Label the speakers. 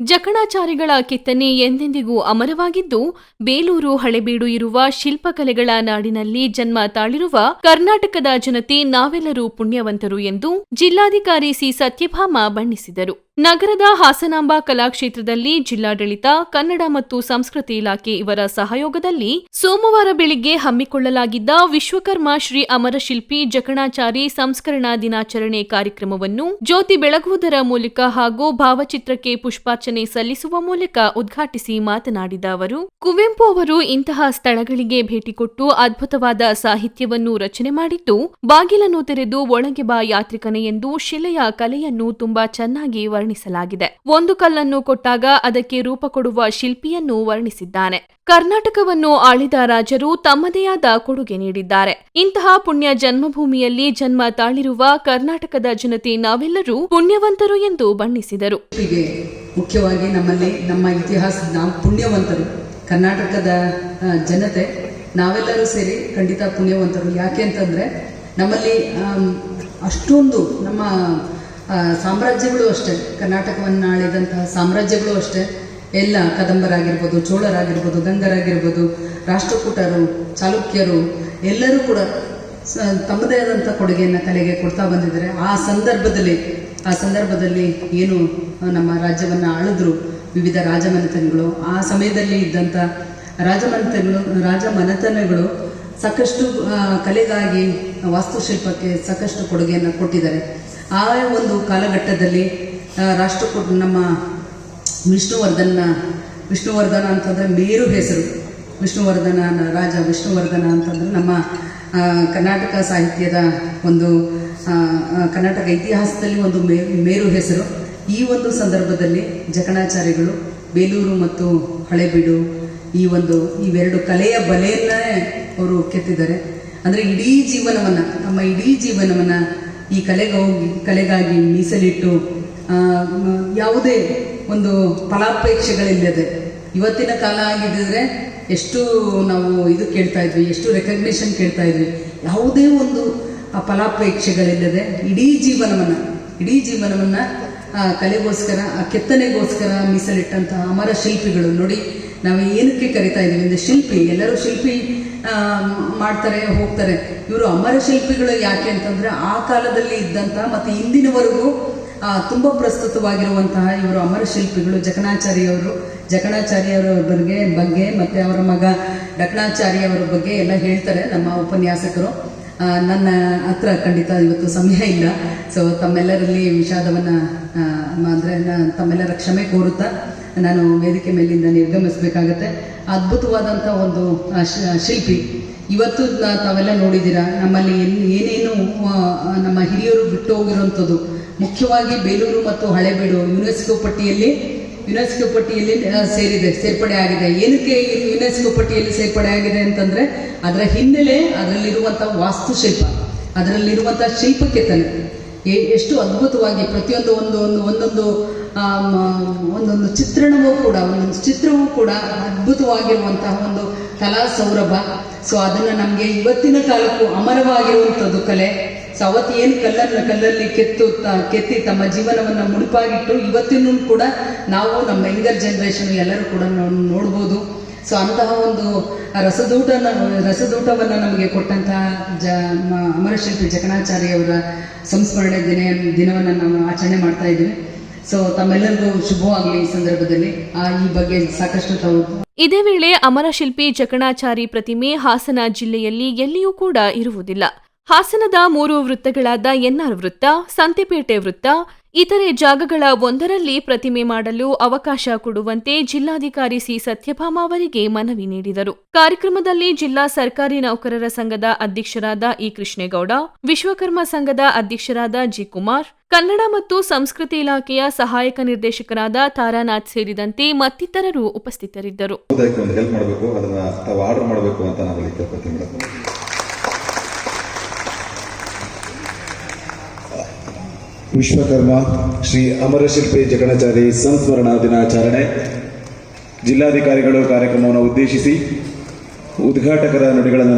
Speaker 1: ಜಕಣಾಚಾರಿಗಳ ಕೆತ್ತನೆ ಎಂದೆಂದಿಗೂ ಅಮರವಾಗಿದ್ದು, ಬೇಲೂರು ಹಳೆಬೀಡು ಇರುವ ಶಿಲ್ಪಕಲೆಗಳ ನಾಡಿನಲ್ಲಿ ಜನ್ಮ ತಾಳಿರುವ ಕರ್ನಾಟಕದ ಜನತೆ ನಾವೆಲ್ಲರೂ ಪುಣ್ಯವಂತರು ಎಂದು ಜಿಲ್ಲಾಧಿಕಾರಿ ಸಿ ಸತ್ಯಭಾಮ ಬಣ್ಣಿಸಿದರು. ನಗರದ ಹಾಸನಾಂಬ ಕಲಾಕ್ಷೇತ್ರದಲ್ಲಿ ಜಿಲ್ಲಾಡಳಿತ, ಕನ್ನಡ ಮತ್ತು ಸಂಸ್ಕೃತಿ ಇಲಾಖೆ ಇವರ ಸಹಯೋಗದಲ್ಲಿ ಸೋಮವಾರ ಬೆಳಿಗ್ಗೆ ಹಮ್ಮಿಕೊಳ್ಳಲಾಗಿದ್ದ ವಿಶ್ವಕರ್ಮ ಶ್ರೀ ಅಮರಶಿಲ್ಪಿ ಜಕಣಾಚಾರಿ ಸಂಸ್ಕರಣಾ ದಿನಾಚರಣೆ ಕಾರ್ಯಕ್ರಮವನ್ನು ಜ್ಯೋತಿ ಬೆಳಗುವುದರ ಮೂಲಕ ಹಾಗೂ ಭಾವಚಿತ್ರಕ್ಕೆ ಪುಷ್ಪಾರ್ಚನೆ ಸಲ್ಲಿಸುವ ಮೂಲಕ ಉದ್ಘಾಟಿಸಿ ಮಾತನಾಡಿದ ಅವರು, ಕುವೆಂಪು ಅವರು ಇಂತಹ ಸ್ಥಳಗಳಿಗೆ ಭೇಟಿ ಕೊಟ್ಟು ಅದ್ಭುತವಾದ ಸಾಹಿತ್ಯವನ್ನು ರಚನೆ ಮಾಡಿದ್ದು, ಬಾಗಿಲನ್ನು ತೆರೆದು ಒಳಗೆ ಬಾ ಯಾತ್ರಿಕನೆ ಎಂದು ಶಿಲೆಯ ಕಲೆಯನ್ನು ತುಂಬಾ ಚೆನ್ನಾಗಿ ವರ್ಣಿಸಲಾಗಿದೆ. ಒಂದು ಕಲ್ಲನ್ನು ಕೊಟ್ಟಾಗ ಅದಕ್ಕೆ ರೂಪ ಕೊಡುವ ಶಿಲ್ಪಿಯನ್ನು ವರ್ಣಿಸಿದ್ದಾನೆ. ಕರ್ನಾಟಕವನ್ನು ಆಳಿದ ರಾಜರು ತಮ್ಮದೇ ಆದ ಕೊಡುಗೆ ನೀಡಿದ್ದಾರೆ. ಇಂತಹ ಪುಣ್ಯ ಜನ್ಮಭೂಮಿಯಲ್ಲಿ ಜನ್ಮ ತಾಳಿರುವ ಕರ್ನಾಟಕದ ಜನತೆ ನಾವೆಲ್ಲರೂ ಪುಣ್ಯವಂತರು ಎಂದು ಬಣ್ಣಿಸಿದರು.
Speaker 2: ಮುಖ್ಯವಾಗಿ ನಮ್ಮಲ್ಲಿ ನಮ್ಮ ಇತಿಹಾಸ ಪುಣ್ಯವಂತರು. ಕರ್ನಾಟಕದ ಜನತೆ ನಾವೆಲ್ಲರೂ ಸೇರಿ ಖಂಡಿತ ಪುಣ್ಯವಂತರು. ಯಾಕೆ ಅಂತಂದ್ರೆ ನಮ್ಮಲ್ಲಿ ಅಷ್ಟೊಂದು ನಮ್ಮ ಸಾಮ್ರಾಜ್ಯಗಳು ಅಷ್ಟೇ. ಕರ್ನಾಟಕವನ್ನು ಆಳಿದಂತಹ ಸಾಮ್ರಾಜ್ಯಗಳು ಅಷ್ಟೇ. ಎಲ್ಲ ಕದಂಬರಾಗಿರ್ಬೋದು, ಚೋಳರಾಗಿರ್ಬೋದು, ಗಂಗರಾಗಿರ್ಬೋದು, ರಾಷ್ಟ್ರಕೂಟರು, ಚಾಲುಕ್ಯರು, ಎಲ್ಲರೂ ಕೂಡ ತಮ್ಮದೇ ಆದಂಥ ಕೊಡುಗೆಯನ್ನು ಕಲೆಗೆ ಕೊಡ್ತಾ ಬಂದಿದ್ದಾರೆ. ಆ ಸಂದರ್ಭದಲ್ಲಿ ಆ ಸಂದರ್ಭದಲ್ಲಿ ಏನು ನಮ್ಮ ರಾಜ್ಯವನ್ನು ಆಳಿದ್ರು ವಿವಿಧ ರಾಜಮನೆತನಗಳು, ಆ ಸಮಯದಲ್ಲಿ ಇದ್ದಂಥ ರಾಜಮನೆತನಗಳು ರಾಜಮನೆತನಗಳು ಸಾಕಷ್ಟು ಕಲೆಗಾಗಿ ವಾಸ್ತುಶಿಲ್ಪಕ್ಕೆ ಸಾಕಷ್ಟು ಕೊಡುಗೆಯನ್ನು ಕೊಟ್ಟಿದ್ದಾರೆ. ಆ ಒಂದು ಕಾಲಘಟ್ಟದಲ್ಲಿ ರಾಷ್ಟ್ರಕೂಟ ನಮ್ಮ ವಿಷ್ಣುವರ್ಧನ ವಿಷ್ಣುವರ್ಧನ ಅಂತಂದರೆ ಮೇರು ಹೆಸರು. ವಿಷ್ಣುವರ್ಧನ, ರಾಜ ವಿಷ್ಣುವರ್ಧನ ಅಂತಂದರೆ ನಮ್ಮ ಕರ್ನಾಟಕ ಸಾಹಿತ್ಯದ ಒಂದು ಕರ್ನಾಟಕ ಇತಿಹಾಸದಲ್ಲಿ ಒಂದು ಮೇರು ಹೆಸರು. ಈ ಒಂದು ಸಂದರ್ಭದಲ್ಲಿ ಜಕಣಾಚಾರ್ಯಗಳು ಬೇಲೂರು ಮತ್ತು ಹಳೆಬೀಡು ಈ ಒಂದು ಇವೆರಡು ಕಲೆಯ ಬಲೆಯನ್ನೇ ಅವರು ಕೆತ್ತಿದ್ದಾರೆ. ಅಂದರೆ ಇಡೀ ಜೀವನವನ್ನು, ನಮ್ಮ ಇಡೀ ಜೀವನವನ್ನು ಈ ಕಲೆಗಾಗಿ ಕಲೆಗಾಗಿ ಮೀಸಲಿಟ್ಟು ಯಾವುದೇ ಒಂದು ಫಲಾಪೇಕ್ಷೆಗಳಿಲ್ಲದೆ ಇವತ್ತಿನ ಕಾಲ ಆಗಿದ್ದರೆ ಎಷ್ಟು ನಾವು ಇದು ಕೇಳ್ತಾ ಇದ್ವಿ, ಎಷ್ಟು ರೆಕಗ್ನಿಷನ್ ಕೇಳ್ತಾ ಇದ್ವಿ. ಯಾವುದೇ ಒಂದು, ಆ, ಫಲಾಪೇಕ್ಷೆಗಳಿಲ್ಲದೆ ಇಡೀ ಜೀವನವನ್ನು ಇಡೀ ಜೀವನವನ್ನು ಕಲೆಗೋಸ್ಕರ, ಆ ಕೆತ್ತನೆಗೋಸ್ಕರ ಮೀಸಲಿಟ್ಟಂತಹ ಅಮರ ಶಿಲ್ಪಿಗಳು ನೋಡಿ ನಾವು ಏನಕ್ಕೆ ಕರಿತಾ ಇದ್ದೀವಿ ಅಂದರೆ ಶಿಲ್ಪಿ, ಎಲ್ಲರೂ ಶಿಲ್ಪಿ ಮಾಡ್ತಾರೆ, ಹೋಗ್ತಾರೆ. ಇವರು ಅಮರ ಶಿಲ್ಪಿಗಳು ಯಾಕೆ ಅಂತಂದರೆ ಆ ಕಾಲದಲ್ಲಿ ಇದ್ದಂಥ ಮತ್ತು ಇಂದಿನವರೆಗೂ ತುಂಬ ಪ್ರಸ್ತುತವಾಗಿರುವಂತಹ ಇವರು ಅಮರ ಶಿಲ್ಪಿಗಳು ಜಕಣಾಚಾರ್ಯವರು. ಜಕಣಾಚಾರ್ಯವರ ಬಗ್ಗೆ ಬಗ್ಗೆ ಮತ್ತು ಅವರ ಮಗ ಡಕಣಾಚಾರ್ಯವರ ಬಗ್ಗೆ ಎಲ್ಲ ಹೇಳ್ತಾರೆ ನಮ್ಮ ಉಪನ್ಯಾಸಕರು. ನನ್ನ ಹತ್ರ ಖಂಡಿತ ಇವತ್ತು ಸಮಯ ಇಲ್ಲ. ಸೊ ತಮ್ಮೆಲ್ಲರಲ್ಲಿ ವಿಷಾದವನ್ನು ಅಂದರೆ ತಮ್ಮೆಲ್ಲರ ಕ್ಷಮೆ ಕೋರುತ್ತಾ ನಾನು ವೇದಿಕೆ ಮೇಲಿಂದ ನಿರ್ಗಮಿಸಬೇಕಾಗತ್ತೆ. ಅದ್ಭುತವಾದಂಥ ಒಂದು ಶಿಲ್ಪಿ. ಇವತ್ತು ತಾವೆಲ್ಲ ನೋಡಿದ್ದೀರಾ, ನಮ್ಮಲ್ಲಿ ಏನ್- ಏನೇನು ನಮ್ಮ ಹಿರಿಯರು ಬಿಟ್ಟು ಹೋಗಿರುವಂಥದ್ದು. ಮುಖ್ಯವಾಗಿ ಬೇಲೂರು ಮತ್ತು ಹಳೆಬೀಡು ಯುನೆಸ್ಕೋ ಪಟ್ಟಿಯಲ್ಲಿ ಯುನೆಸ್ಕೋ ಪಟ್ಟಿಯಲ್ಲಿ ಸೇರಿದೆ, ಸೇರ್ಪಡೆ ಆಗಿದೆ. ಏನಕ್ಕೆ ಯುನೆಸ್ಕೋ ಪಟ್ಟಿಯಲ್ಲಿ ಸೇರ್ಪಡೆ ಆಗಿದೆ ಅಂತಂದರೆ, ಅದರ ಹಿನ್ನೆಲೆ ಅದರಲ್ಲಿರುವಂಥ ವಾಸ್ತುಶಿಲ್ಪ, ಅದರಲ್ಲಿರುವಂಥ ಶಿಲ್ಪಕ್ಕೆ ಎ- ಎಷ್ಟು ಅದ್ಭುತವಾಗಿ ಪ್ರತಿಯೊಂದು ಒಂದು ಒಂದು, ಒಂದೊಂದು ಒಂದೊಂದು ಚಿತ್ರಣವೂ ಕೂಡ, ಒಂದೊಂದು ಚಿತ್ರವೂ ಕೂಡ ಅದ್ಭುತವಾಗಿರುವಂತಹ ಒಂದು ಕಲಾ ಸೌರಭ. ಸೊ ಅದನ್ನು ನಮಗೆ ಇವತ್ತಿನ ಕಾಲಕ್ಕೂ ಅಮರವಾಗಿರುವಂಥದ್ದು ಕಲೆ. ಸೊ ಅವತ್ತು ಏನು ಕಲ್ಲನ್ನು ಕಲ್ಲಲ್ಲಿ ಕೆತ್ತು ಕೆತ್ತಿ ತಮ್ಮ ಜೀವನವನ್ನು ಮುಡಿಪಾಗಿಟ್ಟು ಇವತ್ತಿನೂ ಕೂಡ ನಾವು ನಮ್ಮ ಯಂಗರ್ ಜನರೇಷನ್ ಎಲ್ಲರೂ ಕೂಡ ನೋಡ್ಬೋದು. ಸೊ ಅಂತಹ ಒಂದು ರಸದೂಟನ, ರಸದೂಟವನ್ನು ನಮಗೆ ಕೊಟ್ಟಂತಹ ಜ ಅಮರಶಿಲ್ಪಿ ಜಕಣಾಚಾರ್ಯವರ ಸಂಸ್ಮರಣೆ ದಿನ, ದಿನವನ್ನು ನಾವು ಆಚರಣೆ ಮಾಡ್ತಾ ಇದ್ದೀವಿ. ಸೊ ತಮ್ಮೆಲ್ಲರಿಗೂ ಶುಭವಾಗಲಿ ಈ ಸಂದರ್ಭದಲ್ಲಿ. ಈ ಬಗ್ಗೆ ಸಾಕಷ್ಟು ತಾವು
Speaker 1: ಇದೇ ವೇಳೆ ಅಮರಶಿಲ್ಪಿ ಜಕಣಾಚಾರಿ ಪ್ರತಿಮೆ ಹಾಸನ ಜಿಲ್ಲೆಯಲ್ಲಿ ಎಲ್ಲಿಯೂ ಕೂಡ ಇರುವುದಿಲ್ಲ. ಹಾಸನದ ಮೂರು ವೃತ್ತಗಳಾದ ಎನ್ಆರ್ ವೃತ್ತ, ಸಂತೆಪೇಟೆ ವೃತ್ತ ಇತರೆ ಜಾಗಗಳ ಒಂದರಲ್ಲಿ ಪ್ರತಿಮೆ ಮಾಡಲು ಅವಕಾಶ ಕೊಡುವಂತೆ ಜಿಲ್ಲಾಧಿಕಾರಿ ಸಿ ಸತ್ಯಭಾಮ ಅವರಿಗೆ ಮನವಿ ನೀಡಿದರು. ಕಾರ್ಯಕ್ರಮದಲ್ಲಿ ಜಿಲ್ಲಾ ಸರ್ಕಾರಿ ನೌಕರರ ಸಂಘದ ಅಧ್ಯಕ್ಷರಾದ ಇ ಕೃಷ್ಣೇಗೌಡ, ವಿಶ್ವಕರ್ಮ ಸಂಘದ ಅಧ್ಯಕ್ಷರಾದ ಜಿ ಕುಮಾರ್, ಕನ್ನಡ ಮತ್ತು ಸಂಸ್ಕೃತಿ ಇಲಾಖೆಯ ಸಹಾಯಕ ನಿರ್ದೇಶಕರಾದ ತಾರಾನಾಥ್ ಸೇರಿದಂತೆ ಮತ್ತಿತರರು ಉಪಸ್ಥಿತರಿದ್ದರು.
Speaker 3: ವಿಶ್ವಕರ್ಮ ಶ್ರೀ ಅಮರಶಿಲ್ಪಿ ಜಗಣಾಚಾರಿ ಸಂಸ್ಮರಣಾ ದಿನಾಚರಣೆ. ಜಿಲ್ಲಾಧಿಕಾರಿಗಳು ಕಾರ್ಯಕ್ರಮವನ್ನು ಉದ್ದೇಶಿಸಿ ಉದ್ಘಾಟಕರ ನುಡಿಗಳನ್ನು